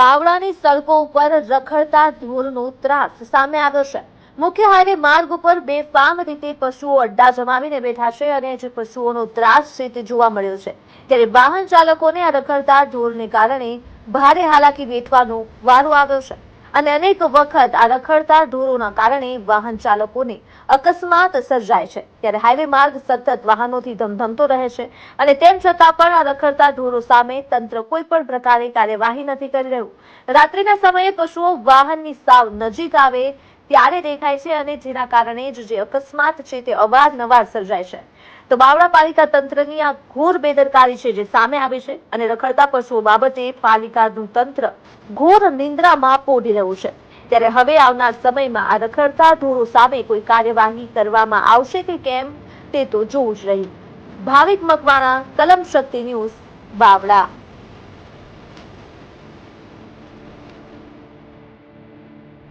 બાવળાની સડકો ઉપર રખડતા ઢોરનો ત્રાસ સામે આવ્યો છે. મુખ્ય હાઈવે માર્ગ ઉપર બેફામ રીતે પશુઓ અડ્ડા જમાવીને બેઠા છે અને જે પશુઓનો ત્રાસ છે તે જોવા મળ્યો છે. ત્યારે વાહન ચાલકોને આ રખડતા ઢોરને કારણે ભારે હાલાકી વેઠવાનો વારો આવ્યો છે. અને અનેક વખત આ રખડતા ઢોરોના કારણે વાહન ચાલકોને અકસ્માત સર્જાય છે. ત્યારે હાઈવે માર્ગ સતત વાહનોથી ધમધમતો રહે છે અને તેમ છતાં પણ આ રખડતા ઢોરો સામે તંત્ર કોઈ પણ પ્રકારે કાર્યવાહી નથી કરી રહ્યું. રાત્રિના સમયે પશુઓ વાહનની સાવ નજીક આવે ત્યારે દેખાય છે અને જેના કારણે જ જે અકસ્માત છે તે અવારનવાર સર્જાય છે. તો બાવળા પાલિકા તંત્રની આ ઘોર બેદરકારી છે જે સામે આવી છે અને રખડતા પશુઓ બાબતે પાલિકાનું તંત્ર ઘોર નિંદ્રામાં પોઢી રહ્યું છે. ત્યારે હવે આવનાર સમયમાં આ રખડતા ઢોરો સામે કોઈ કાર્યવાહી કરવામાં આવશે કે કેમ તે તો જોવું જ રહ્યું. ભાવિક મકવાણા, કલમ શક્તિ ન્યૂઝ, બાવળા.